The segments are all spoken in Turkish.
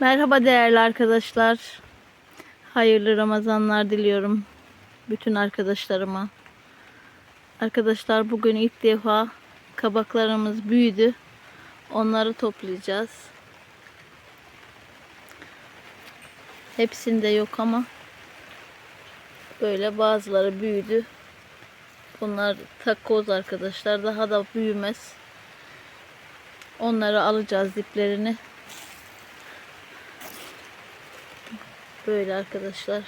Merhaba değerli arkadaşlar. Hayırlı Ramazanlar diliyorum bütün arkadaşlarıma. Arkadaşlar bugün ilk defa kabaklarımız büyüdü. Onları toplayacağız. Hepsinde yok ama böyle bazıları büyüdü. Bunlar takoz arkadaşlar. Daha da büyümez. Onları alacağız diplerini. Böyle arkadaşlar.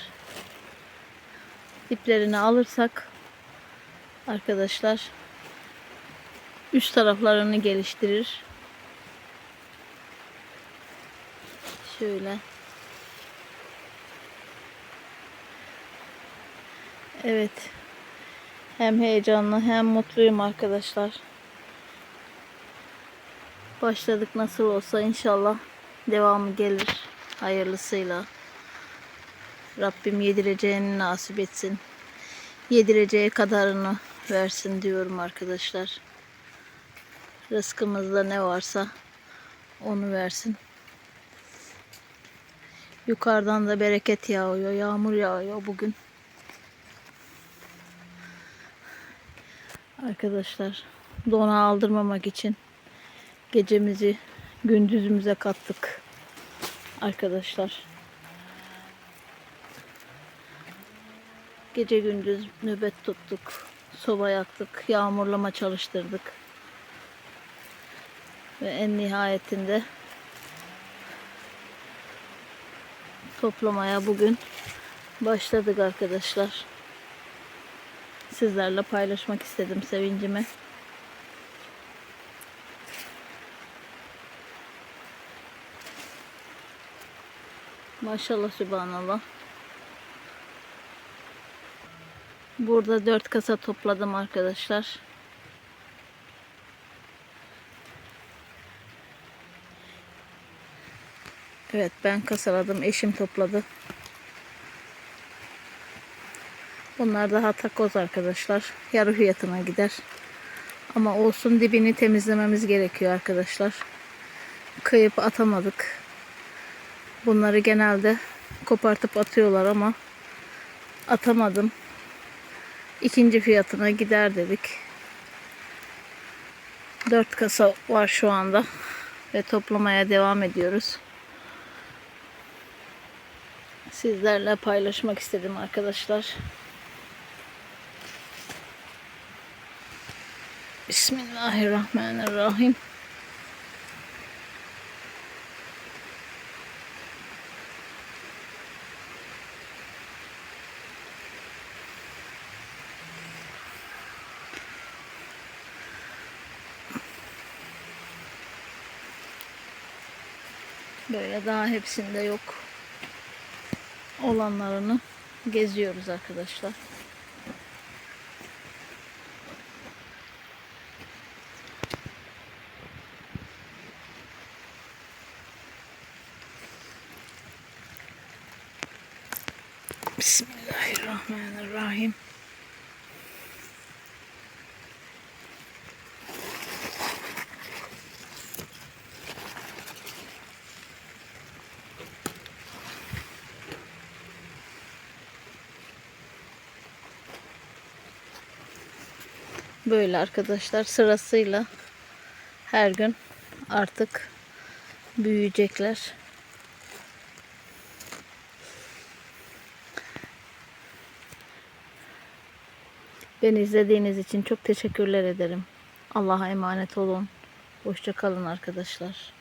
Diplerini alırsak arkadaşlar üst taraflarını geliştirir. Şöyle. Evet. Hem heyecanlı hem mutluyum arkadaşlar. Başladık nasıl olsa inşallah devamı gelir hayırlısıyla. Rabbim yedireceğini nasip etsin. Yedireceği kadarını versin diyorum arkadaşlar. Rızkımızda ne varsa onu versin. Yukarıdan da bereket yağıyor. Yağmur yağıyor bugün. Arkadaşlar dona aldırmamak için gecemizi gündüzümüze kattık. Arkadaşlar. Gece gündüz nöbet tuttuk. Soba yaktık. Yağmurlama çalıştırdık. Ve en nihayetinde toplamaya bugün başladık arkadaşlar. Sizlerle paylaşmak istedim sevincimi. Maşallah subhanallah. Burada dört kasa topladım arkadaşlar. Evet ben kasaladım. Eşim topladı. Bunlar daha takoz arkadaşlar. Yarı fiyatına gider. Ama olsun dibini temizlememiz gerekiyor arkadaşlar. Kıyıp atamadık. Bunları genelde kopartıp atıyorlar ama atamadım. İkinci fiyatına gider dedik. 4 kasa var şu anda ve toplamaya devam ediyoruz. Sizlerle paylaşmak istedim arkadaşlar. Bismillahirrahmanirrahim. Böyle daha hepsinde yok olanlarını geziyoruz arkadaşlar. Bismillahirrahmanirrahim. Böyle arkadaşlar sırasıyla her gün artık büyüyecekler. Beni izlediğiniz için çok teşekkürler ederim. Allah'a emanet olun. Hoşça kalın arkadaşlar.